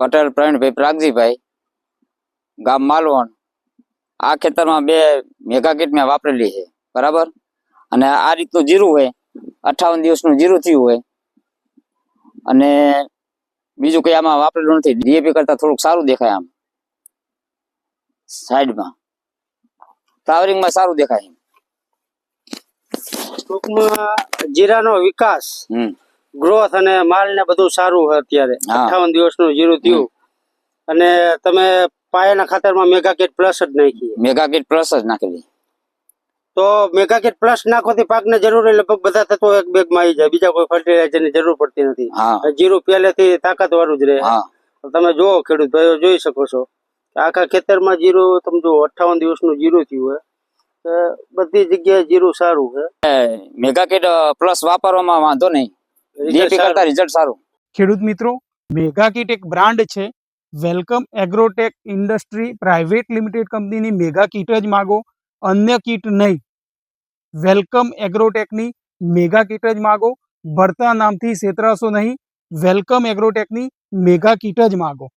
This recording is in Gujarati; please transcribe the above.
પટેલ પ્રવીણભાઈ પ્રાગજીભાઈ ગામ માલવણ. આ ખેતરમાં બે મેગા કીટ મેં વાપરેલી છે બરાબર? અને આ રીતનું જીરું હોય અઠાવન દિવસનું જીરું થયું હોય અને બીજું કંઈ આમાં વાપરેલું નથી. ડીએપી કરતા થોડુંક સારું દેખાય આમ સાઈડમાં. ફ્લાવરિંગમાં સારું દેખાય ટૂંકમાં જીરાનો વિકાસ હમ. ગ્રોથ અને માલ ને બધું સારું હોય અત્યારે. અઠાવન દિવસનું જીરું થયું. અને તમે પાયાના ખાતરમાં મેગા કિટ પ્લસ જ નાખી મેગા કીટ પ્લસ જ નાખેલી. તો મેગાકેટ પ્લસ નાખવાથી પાકને જરૂર લગભગ બધા તત્વો એક બેગમાં આવી જાય. બીજા કોઈ ફર્ટિલાઇઝરની જરૂર પડતી નથી. જીરું પહેલેથી તાકાત વાળું જ રહે. તો તમે જુઓ ખેડૂત ભાઈઓ જોઈ શકો છો. આખા ખેતરમાં જીરું તમે જુઓ અઠાવન દિવસનું જીરું થયું હોય. બધી જગ્યાએ જીરું સારું છે. મેગા કીટ પ્લસ વાપરવામાં વાંધો નહીં. Result ડીએપી સારું. કરતા રિઝલ્ટ સારું. ખેડૂત મિત્રો મેગા કીટ એક બ્રાન્ડ છે. Welcome Agrotech Industry Private Limited કંપનીની મેગા કીટ જ માગો અન્ય કીટ નહીં. વેલકમ એગ્રોટેકની મેગા કીટ જ માગો ભરતા નામથી છેતરાશો નહીં. વેલકમ એગ્રોટેકની મેગા કીટ જ માગો.